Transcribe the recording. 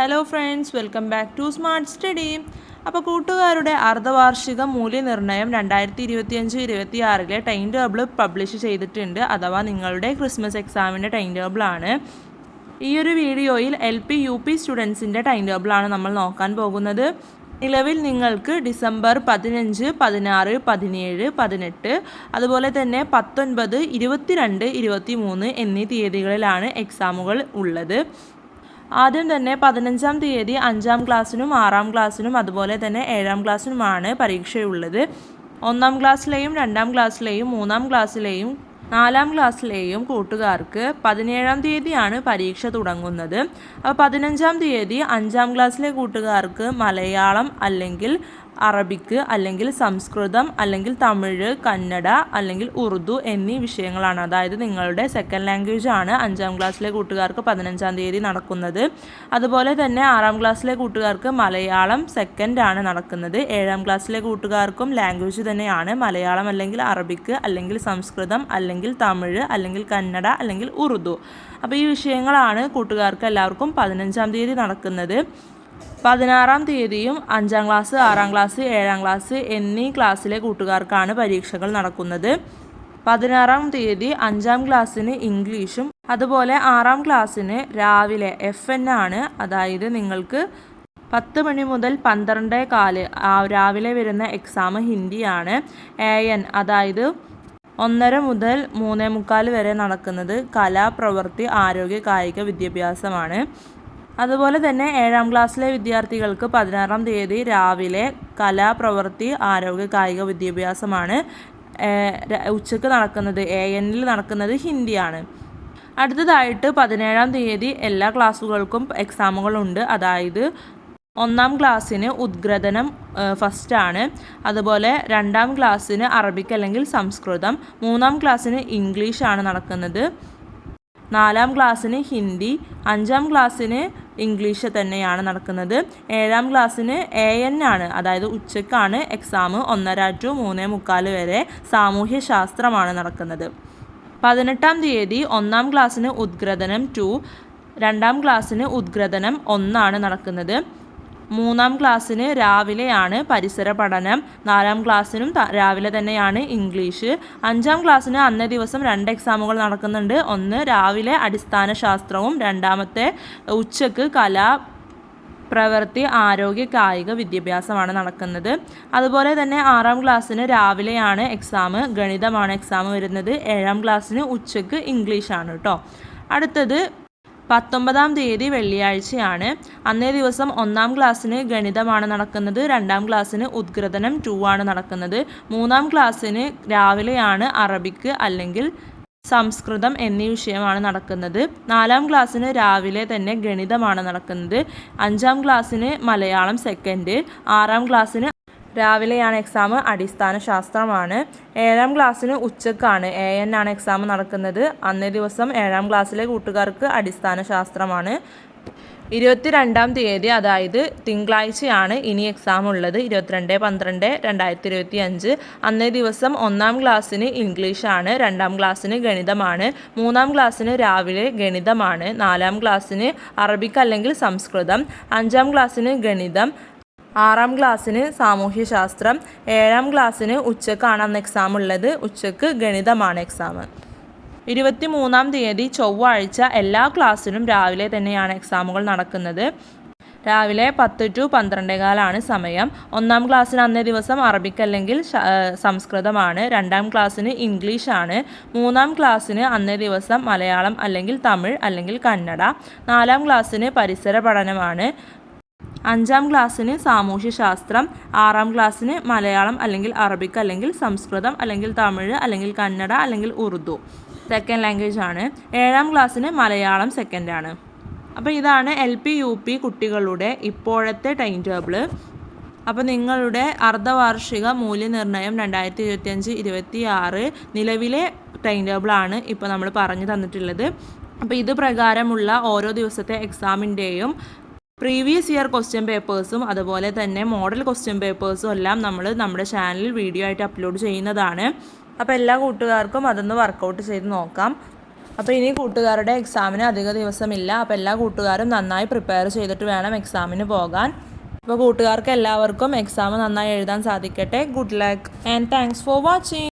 Hello friends welcome back to smart study അപ്പോൾ കൂട്ടുകാരുടെ അർദ്ധവാർഷിക മൂല്യനിർണയം രണ്ടായിരത്തി ഇരുപത്തിയഞ്ച് ഇരുപത്തി ആറിലെ ടൈം ടേബിൾ പബ്ലിഷ് ചെയ്തിട്ടുണ്ട്. അഥവാ നിങ്ങളുടെ ക്രിസ്മസ് എക്സാമിന്റെ ടൈം ടേബിളാണ് ഈ ഒരു വീഡിയോയിൽ എൽ പി യു പി സ്റ്റുഡൻസിന്റെ ടൈം ടേബിളാണ് നമ്മൾ നോക്കാൻ പോകുന്നത്. നിലവിൽ നിങ്ങൾക്ക് ഡിസംബർ പതിനഞ്ച് പതിനാറ് പതിനേഴ് പതിനെട്ട് അതുപോലെ തന്നെ പത്തൊൻപത് ഇരുപത്തിരണ്ട് ഇരുപത്തി മൂന്ന് എന്നീ തീയതികളിലാണ് എക്സാമുകൾ ഉള്ളത്. ആദ്യം തന്നെ പതിനഞ്ചാം തീയതി അഞ്ചാം ക്ലാസ്സിനും ആറാം ക്ലാസ്സിനും അതുപോലെ തന്നെ ഏഴാം ക്ലാസ്സിനുമാണ് പരീക്ഷയുള്ളത്. ഒന്നാം ക്ലാസ്സിലെയും രണ്ടാം ക്ലാസ്സിലെയും മൂന്നാം ക്ലാസ്സിലെയും നാലാം ക്ലാസ്സിലെയും കൂട്ടുകാർക്ക് പതിനേഴാം തീയതിയാണ് പരീക്ഷ തുടങ്ങുന്നത്. അപ്പോൾ പതിനഞ്ചാം തീയതി അഞ്ചാം ക്ലാസ്സിലെ കൂട്ടുകാർക്ക് മലയാളം അല്ലെങ്കിൽ അറബിക്ക് അല്ലെങ്കിൽ സംസ്കൃതം അല്ലെങ്കിൽ തമിഴ് കന്നഡ അല്ലെങ്കിൽ ഉറുദു എന്നീ വിഷയങ്ങളാണ്. അതായത് നിങ്ങളുടെ സെക്കൻഡ് ലാംഗ്വേജ് ആണ് അഞ്ചാം ക്ലാസ്സിലെ കൂട്ടുകാർക്ക് പതിനഞ്ചാം തീയതി നടക്കുന്നത്. അതുപോലെ തന്നെ ആറാം ക്ലാസ്സിലെ കൂട്ടുകാർക്ക് മലയാളം സെക്കൻഡ് ആണ് നടക്കുന്നത്. ഏഴാം ക്ലാസ്സിലെ കൂട്ടുകാർക്കും ലാംഗ്വേജ് തന്നെയാണ്. മലയാളം അല്ലെങ്കിൽ അറബിക്ക് അല്ലെങ്കിൽ സംസ്കൃതം അല്ലെങ്കിൽ തമിഴ് അല്ലെങ്കിൽ കന്നഡ അല്ലെങ്കിൽ ഉറുദു. അപ്പോൾ ഈ വിഷയങ്ങളാണ് കൂട്ടുകാർക്ക് എല്ലാവർക്കും പതിനഞ്ചാം തീയതി നടക്കുന്നത്. പതിനാറാം തീയതിയും അഞ്ചാം ക്ലാസ് ആറാം ക്ലാസ് ഏഴാം ക്ലാസ് എന്നീ ക്ലാസ്സിലെ കൂട്ടുകാർക്കാണ് പരീക്ഷകൾ നടക്കുന്നത്. പതിനാറാം തീയതി അഞ്ചാം ക്ലാസ്സിന് ഇംഗ്ലീഷും അതുപോലെ ആറാം ക്ലാസ്സിന് രാവിലെ എഫ് എൻ ആണ്. അതായത് നിങ്ങൾക്ക് പത്ത് മണി മുതൽ പന്ത്രണ്ട് കാൽ രാവിലെ വരുന്ന എക്സാം ഹിന്ദിയാണ് എ എൻ അതായത് ഒന്നര മുതൽ മൂന്നേ മുക്കാൽ വരെ നടക്കുന്നത് കലാ പ്രവൃത്തി ആരോഗ്യ കായിക വിദ്യാഭ്യാസമാണ്. അതുപോലെ തന്നെ ഏഴാം ക്ലാസ്സിലെ വിദ്യാർത്ഥികൾക്ക് പതിനാറാം തീയതി രാവിലെ കലാപ്രവൃത്തി ആരോഗ്യ കായിക വിദ്യാഭ്യാസമാണ്. ഉച്ചയ്ക്ക് നടക്കുന്നത് എ എന്നിൽ നടക്കുന്നത് ഹിന്ദിയാണ്. അടുത്തതായിട്ട് പതിനേഴാം തീയതി എല്ലാ ക്ലാസ്സുകൾക്കും എക്സാമുകളുണ്ട് അതായത് ഒന്നാം ക്ലാസ്സിന് ഉദ്ഗ്രഥനം ഫസ്റ്റാണ് അതുപോലെ രണ്ടാം ക്ലാസ്സിന് അറബിക് അല്ലെങ്കിൽ സംസ്കൃതം മൂന്നാം ക്ലാസ്സിന് ഇംഗ്ലീഷാണ് നടക്കുന്നത്. നാലാം ക്ലാസ്സിന് ഹിന്ദി അഞ്ചാം ക്ലാസ്സിന് ഇംഗ്ലീഷ് തന്നെയാണ് നടക്കുന്നത്. ഏഴാം ക്ലാസ്സിന് എ എൻ ആണ് അതായത് ഉച്ചക്കാണ് എക്സാം ഒന്നര ടു മൂന്നേ മുക്കാൽ വരെ സാമൂഹ്യ ശാസ്ത്രമാണ് നടക്കുന്നത്. പതിനെട്ടാം തീയതി ഒന്നാം ക്ലാസ്സിന് ഉദ്ഗ്രഥനം ടു രണ്ടാം ക്ലാസ്സിന് ഉദ്ഗ്രഥനം ഒന്നാണ് നടക്കുന്നത്. മൂന്നാം ക്ലാസ്സിന് രാവിലെയാണ് പരിസര പഠനം. നാലാം ക്ലാസ്സിനും രാവിലെ തന്നെയാണ് ഇംഗ്ലീഷ്. അഞ്ചാം ക്ലാസ്സിന് അന്നേ ദിവസം രണ്ട് എക്സാമുകൾ നടക്കുന്നുണ്ട്. ഒന്ന് രാവിലെ അടിസ്ഥാന ശാസ്ത്രവും രണ്ടാമത്തെ ഉച്ചയ്ക്ക് കല പ്രവൃത്തി ആരോഗ്യ കായിക വിദ്യാഭ്യാസമാണ് നടക്കുന്നത്. അതുപോലെ തന്നെ ആറാം ക്ലാസ്സിന് രാവിലെയാണ് എക്സാം ഗണിതമാണ് എക്സാം വരുന്നത്. ഏഴാം ക്ലാസ്സിന് ഉച്ചയ്ക്ക് ഇംഗ്ലീഷാണ് കേട്ടോ അടുത്തത് പത്തൊമ്പതാം തീയതി വെള്ളിയാഴ്ചയാണ്. അന്നേ ദിവസം ഒന്നാം ക്ലാസ്സിന് ഗണിതമാണ് നടക്കുന്നത്. രണ്ടാം ക്ലാസ്സിന് ഉദ്ഗ്രഥനം ടു ആണ് നടക്കുന്നത്. മൂന്നാം ക്ലാസ്സിന് രാവിലെയാണ് അറബിക്ക് അല്ലെങ്കിൽ സംസ്കൃതം എന്നീ വിഷയമാണ് നടക്കുന്നത്. നാലാം ക്ലാസ്സിന് രാവിലെ തന്നെ ഗണിതമാണ് നടക്കുന്നത്. അഞ്ചാം ക്ലാസ്സിന് മലയാളം സെക്കൻഡ് ആറാം ക്ലാസ്സിന് രാവിലെയാണ് എക്സാം അടിസ്ഥാന ശാസ്ത്രമാണ്. ഏഴാം ക്ലാസ്സിന് ഉച്ചക്കാണ്. എ എൻ ആണ് എക്സാം നടക്കുന്നത്. അന്നേ ദിവസം ഏഴാം ക്ലാസ്സിലെ കൂട്ടുകാർക്ക് അടിസ്ഥാന ശാസ്ത്രമാണ്. ഇരുപത്തിരണ്ടാം തീയതി അതായത് തിങ്കളാഴ്ചയാണ് ഇനി എക്സാം ഉള്ളത്. ഇരുപത്തിരണ്ട് പന്ത്രണ്ട് രണ്ടായിരത്തി ഇരുപത്തി അഞ്ച് അന്നേ ദിവസം ഒന്നാം ക്ലാസ്സിന് ഇംഗ്ലീഷാണ് രണ്ടാം ക്ലാസ്സിന് ഗണിതമാണ്. മൂന്നാം ക്ലാസ്സിന് രാവിലെ ഗണിതമാണ്. നാലാം ക്ലാസ്സിന് അറബിക് അല്ലെങ്കിൽ സംസ്കൃതം. അഞ്ചാം ക്ലാസ്സിന് ഗണിതം. ആറാം ക്ലാസ്സിന് സാമൂഹ്യശാസ്ത്രം ഏഴാം ക്ലാസ്സിന് ഉച്ചക്കാണ് അന്ന് എക്സാം ഉള്ളത്. ഉച്ചയ്ക്ക് ഗണിതമാണ് എക്സാം ഇരുപത്തി മൂന്നാം തീയതി ചൊവ്വാഴ്ച എല്ലാ ക്ലാസ്സിനും രാവിലെ തന്നെയാണ് എക്സാമുകൾ നടക്കുന്നത്. രാവിലെ പത്ത് ടു പന്ത്രണ്ടേകാലാണ് സമയം. ഒന്നാം ക്ലാസ്സിന് അന്നേ ദിവസം അറബിക് അല്ലെങ്കിൽ സംസ്കൃതമാണ്. രണ്ടാം ക്ലാസ്സിന് ഇംഗ്ലീഷാണ്. മൂന്നാം ക്ലാസ്സിന് അന്നേ ദിവസം മലയാളം അല്ലെങ്കിൽ തമിഴ് അല്ലെങ്കിൽ കന്നഡ. നാലാം ക്ലാസ്സിന് പരിസര പഠനമാണ്. അഞ്ചാം ക്ലാസ്സിന് സാമൂഹ്യശാസ്ത്രം ആറാം ക്ലാസ്സിന് മലയാളം അല്ലെങ്കിൽ അറബിക് അല്ലെങ്കിൽ സംസ്കൃതം അല്ലെങ്കിൽ തമിഴ് അല്ലെങ്കിൽ കന്നഡ അല്ലെങ്കിൽ ഉറുദു. സെക്കൻഡ് ലാംഗ്വേജ് ആണ്. ഏഴാം ക്ലാസ്സിന് മലയാളം സെക്കൻഡ് ആണ്. അപ്പോൾ ഇതാണ് എൽ പി യു പി കുട്ടികളുടെ ഇപ്പോഴത്തെ ടൈം ടേബിൾ അപ്പോൾ നിങ്ങളുടെ അർദ്ധവാർഷിക മൂല്യനിർണയം രണ്ടായിരത്തി ഇരുപത്തിയഞ്ച് ഇരുപത്തി ആറ് നിലവിലെ ടൈം ടേബിളാണ് ഇപ്പോൾ നമ്മൾ പറഞ്ഞു തന്നിട്ടുള്ളത്. അപ്പോൾ ഇത് പ്രകാരമുള്ള ഓരോ ദിവസത്തെ എക്സാമിന്റെയും പ്രീവിയസ് ഇയർ ക്വസ്റ്റ്യൻ പേപ്പേഴ്സും അതുപോലെ തന്നെ മോഡൽ ക്വസ്റ്റ്യൻ പേപ്പേഴ്സും എല്ലാം നമ്മൾ നമ്മുടെ ചാനലിൽ വീഡിയോ ആയിട്ട് അപ്ലോഡ് ചെയ്യുന്നതാണ്. അപ്പോൾ എല്ലാ കൂട്ടുകാർക്കും അതൊന്ന് വർക്കൗട്ട് ചെയ്ത് നോക്കാം. അപ്പോൾ ഇനി കൂട്ടുകാരുടെ എക്സാമിന് അധിക ദിവസമില്ല. അപ്പോൾ എല്ലാ കൂട്ടുകാരും നന്നായി പ്രിപ്പയർ ചെയ്തിട്ട് വേണം എക്സാമിന് പോകാൻ. അപ്പോൾ കൂട്ടുകാർക്ക് എല്ലാവർക്കും എക്സാം നന്നായി എഴുതാൻ സാധിക്കട്ടെ. Good luck and thanks for watching